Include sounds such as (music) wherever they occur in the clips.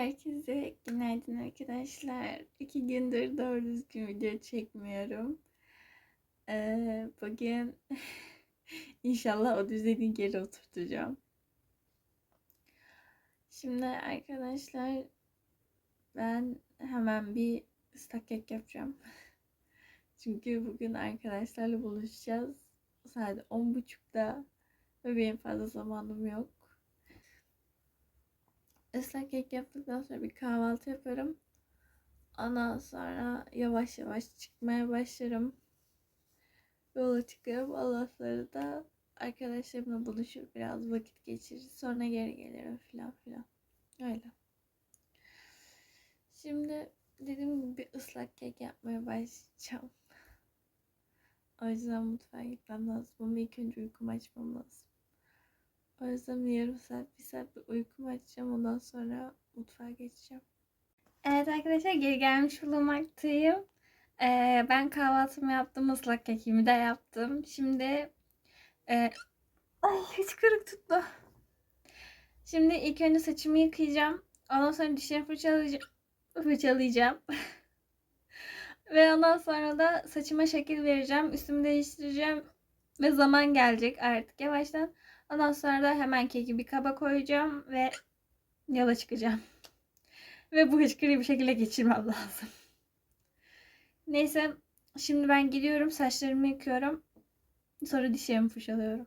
Herkese günaydın arkadaşlar. İki gündür doğru düzgün video çekmiyorum. Ee, bugün (laughs) inşallah o düzeni geri oturtacağım. Şimdi arkadaşlar ben hemen bir ıslak kek yapacağım. (laughs) Çünkü bugün arkadaşlarla buluşacağız. Saat 10.30'da ve benim fazla zamanım yok. Islak kek yaptıktan sonra bir kahvaltı yaparım. Ondan sonra yavaş yavaş çıkmaya başlarım. Yola çıkarım. Ondan sonra da arkadaşlarımla buluşup biraz vakit geçirir. Sonra geri gelirim filan filan. Öyle. Şimdi dediğim gibi bir ıslak kek yapmaya başlayacağım. O yüzden mutfağa gitmem lazım. Ama ilk önce uykumu açmam lazım. O yüzden bir yarım saat, bir saat bir uykumu açacağım. Ondan sonra mutfağa geçeceğim. Evet arkadaşlar geri gelmiş bulunmaktayım. Ee, ben kahvaltımı yaptım. ıslak kekimi de yaptım. Şimdi e, ay hiç kırık tuttu. Şimdi ilk önce saçımı yıkayacağım. Ondan sonra dişlerimi fırçalayacağım. fırçalayacağım. (laughs) Ve ondan sonra da saçıma şekil vereceğim. Üstümü değiştireceğim. Ve zaman gelecek artık yavaştan. Ondan sonra da hemen keki bir kaba koyacağım ve yola çıkacağım. (laughs) ve bu hıçkırıyı bir şekilde geçirmem lazım. (laughs) Neyse şimdi ben gidiyorum saçlarımı yıkıyorum. Sonra dişlerimi fırçalıyorum.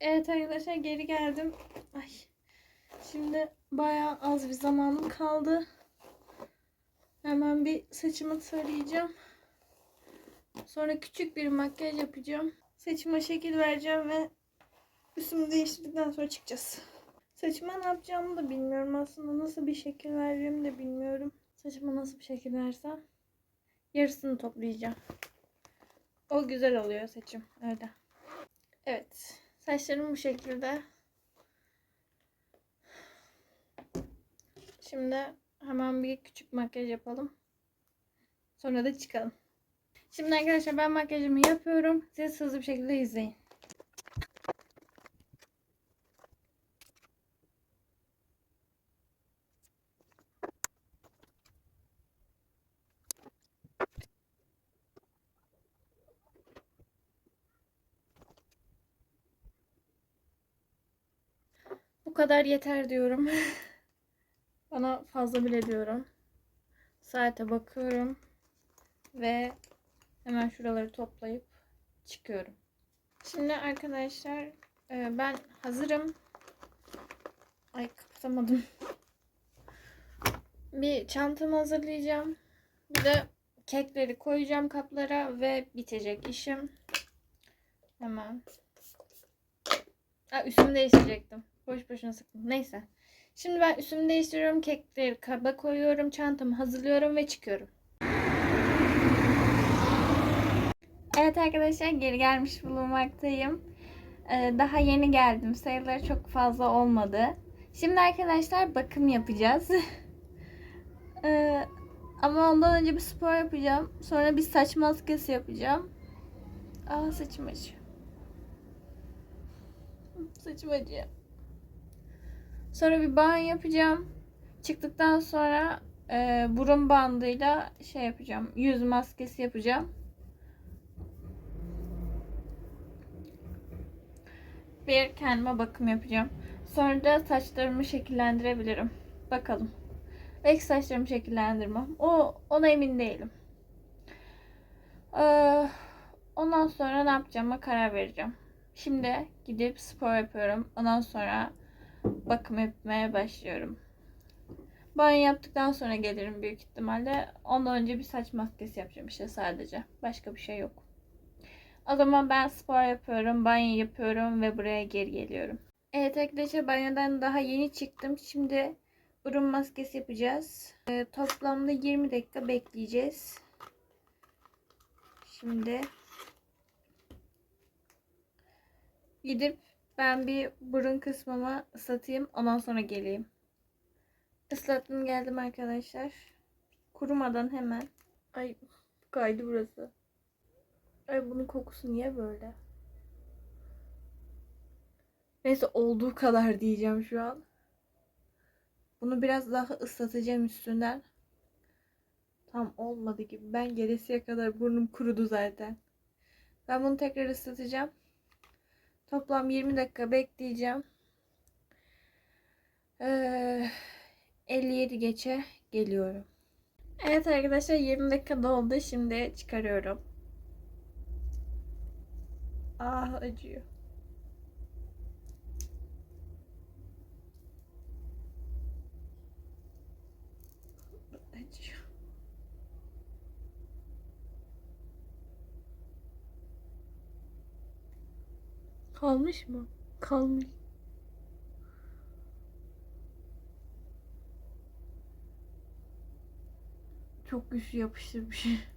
Evet arkadaşlar geri geldim. Ay. Şimdi bayağı az bir zamanım kaldı. Hemen bir saçımı tarayacağım. Sonra küçük bir makyaj yapacağım. Saçıma şekil vereceğim ve üstümü değiştirdikten sonra çıkacağız. Saçıma ne yapacağımı da bilmiyorum aslında. Nasıl bir şekil vereceğimi de bilmiyorum. Saçıma nasıl bir şekil versem yarısını toplayacağım. O güzel oluyor saçım. Öyle. Evet. Saçlarım bu şekilde. Şimdi hemen bir küçük makyaj yapalım. Sonra da çıkalım. Şimdi arkadaşlar ben makyajımı yapıyorum. Siz hızlı bir şekilde izleyin. Bu kadar yeter diyorum. (laughs) Bana fazla bile diyorum. Saate bakıyorum. Ve hemen şuraları toplayıp çıkıyorum. Şimdi arkadaşlar e, ben hazırım. Ay kapatamadım. (laughs) Bir çantamı hazırlayacağım. Bir de kekleri koyacağım kaplara ve bitecek işim. Hemen. Ha, üstümü değiştirecektim. Boş boşuna sıktım. Neyse. Şimdi ben üstümü değiştiriyorum. Kekleri kaba koyuyorum. Çantamı hazırlıyorum ve çıkıyorum. Evet arkadaşlar geri gelmiş bulunmaktayım. Ee, daha yeni geldim. Sayıları çok fazla olmadı. Şimdi arkadaşlar bakım yapacağız. (laughs) Ee, ama ondan önce bir spor yapacağım. Sonra bir saç maskesi yapacağım. Aa saçım acıyor. Saçım acıyor. Sonra bir banyo yapacağım. Çıktıktan sonra e, burun bandıyla şey yapacağım. Yüz maskesi yapacağım. Bir kendime bakım yapacağım. Sonra da saçlarımı şekillendirebilirim. Bakalım. Belki saçlarımı şekillendirmem. O ona emin değilim. Ee, ondan sonra ne yapacağıma karar vereceğim. Şimdi gidip spor yapıyorum. Ondan sonra bakım yapmaya başlıyorum. Banyo yaptıktan sonra gelirim büyük ihtimalle. Ondan önce bir saç maskesi yapacağım işte sadece. Başka bir şey yok. O zaman ben spor yapıyorum, banyo yapıyorum ve buraya geri geliyorum. Evet arkadaşlar banyodan daha yeni çıktım. Şimdi burun maskesi yapacağız. Ee, toplamda 20 dakika bekleyeceğiz. Şimdi gidip ben bir burun kısmımı ıslatayım. Ondan sonra geleyim. Islattım geldim arkadaşlar. Kurumadan hemen. Ay kaydı burası. Ay bunun kokusu niye böyle? Neyse olduğu kadar diyeceğim şu an. Bunu biraz daha ıslatacağım üstünden. Tam olmadı gibi. Ben gelesiye kadar burnum kurudu zaten. Ben bunu tekrar ıslatacağım. Toplam 20 dakika bekleyeceğim. Ee, 57 geçe geliyorum. Evet arkadaşlar 20 dakika doldu. Şimdi çıkarıyorum. Ah acıyor. Acıyor. Kalmış mı? Kalmış. Çok güçlü yapıştırmış. (laughs)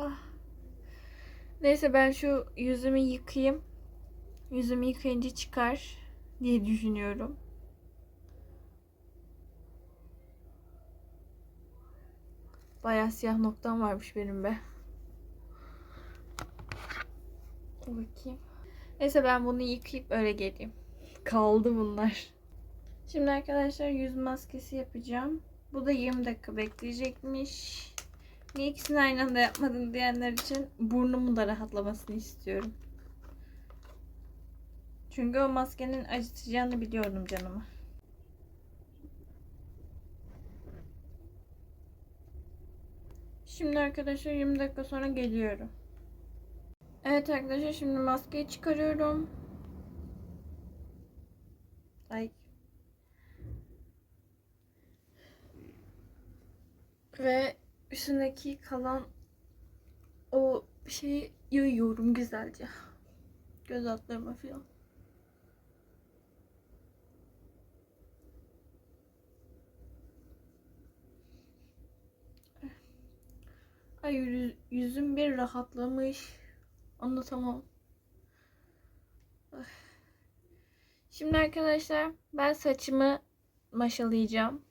Ah. Neyse ben şu yüzümü yıkayayım. Yüzümü yıkayınca çıkar diye düşünüyorum. Bayağı siyah noktam varmış benim be. Bakayım. Neyse ben bunu yıkayıp öyle geleyim. Kaldı bunlar. Şimdi arkadaşlar yüz maskesi yapacağım. Bu da 20 dakika bekleyecekmiş. Niye ikisini aynı anda yapmadın diyenler için burnumun da rahatlamasını istiyorum. Çünkü o maskenin acıtacağını biliyordum canımı. Şimdi arkadaşlar 20 dakika sonra geliyorum. Evet arkadaşlar şimdi maskeyi çıkarıyorum. Ay. Ve üstündeki kalan o şeyi yayıyorum güzelce. Göz altlarıma falan. Ay yüz- yüzüm bir rahatlamış. Anlatamam. Şimdi arkadaşlar ben saçımı maşalayacağım.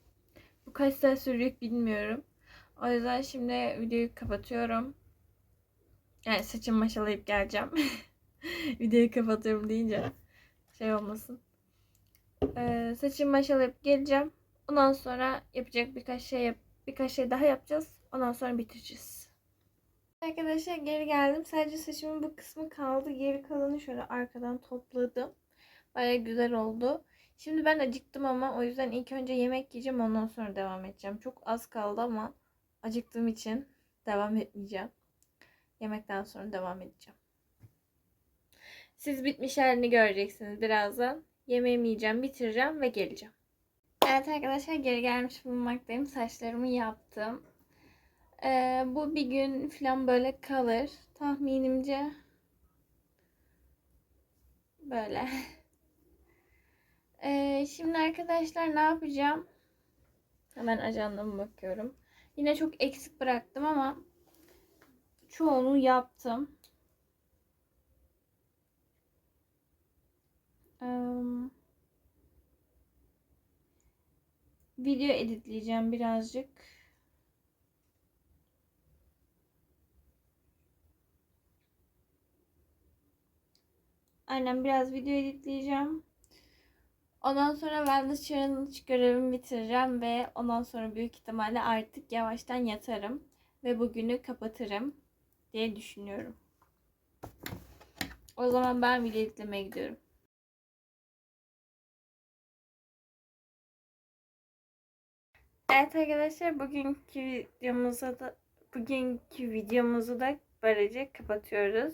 Bu kaç saat sürecek bilmiyorum. O yüzden şimdi videoyu kapatıyorum. Yani saçımı maşalayıp geleceğim. (laughs) videoyu kapatıyorum deyince şey olmasın. Ee, saçımı maşalayıp geleceğim. Ondan sonra yapacak birkaç şey yap birkaç şey daha yapacağız. Ondan sonra bitireceğiz. Arkadaşlar geri geldim. Sadece saçımın bu kısmı kaldı. Geri kalanı şöyle arkadan topladım. Baya güzel oldu. Şimdi ben acıktım ama o yüzden ilk önce yemek yiyeceğim. Ondan sonra devam edeceğim. Çok az kaldı ama acıktığım için devam etmeyeceğim. Yemekten sonra devam edeceğim. Siz bitmiş halini göreceksiniz birazdan. Yemeğimi yiyeceğim, bitireceğim ve geleceğim. Evet arkadaşlar geri gelmiş bulunmaktayım. Saçlarımı yaptım. Ee, bu bir gün falan böyle kalır. Tahminimce böyle. (laughs) Ee, şimdi arkadaşlar ne yapacağım? Hemen ajandama bakıyorum. Yine çok eksik bıraktım ama çoğunu yaptım. Ee, video editleyeceğim birazcık. Aynen biraz video editleyeceğim. Ondan sonra wellness challenge görevimi bitireceğim ve ondan sonra büyük ihtimalle artık yavaştan yatarım ve bugünü kapatırım diye düşünüyorum. O zaman ben video editlemeye gidiyorum. Evet arkadaşlar bugünkü videomuzu da bugünkü videomuzu da böylece kapatıyoruz.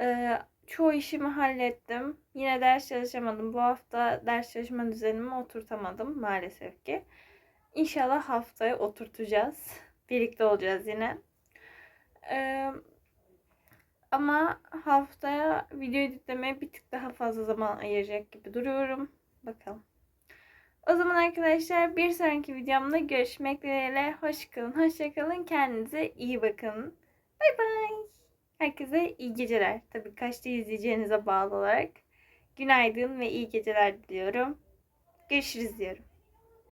Ee, çoğu işimi hallettim. Yine ders çalışamadım. Bu hafta ders çalışma düzenimi oturtamadım maalesef ki. İnşallah haftaya oturtacağız. Birlikte olacağız yine. Ee, ama haftaya video editlemeye bir tık daha fazla zaman ayıracak gibi duruyorum. Bakalım. O zaman arkadaşlar bir sonraki videomda görüşmek dileğiyle. Hoş kalın, hoşça kalın. Kendinize iyi bakın. Bay bay. Herkese iyi geceler. Tabii kaçta izleyeceğinize bağlı olarak. günaydın ve iyi geceler diliyorum. Görüşürüz diyorum.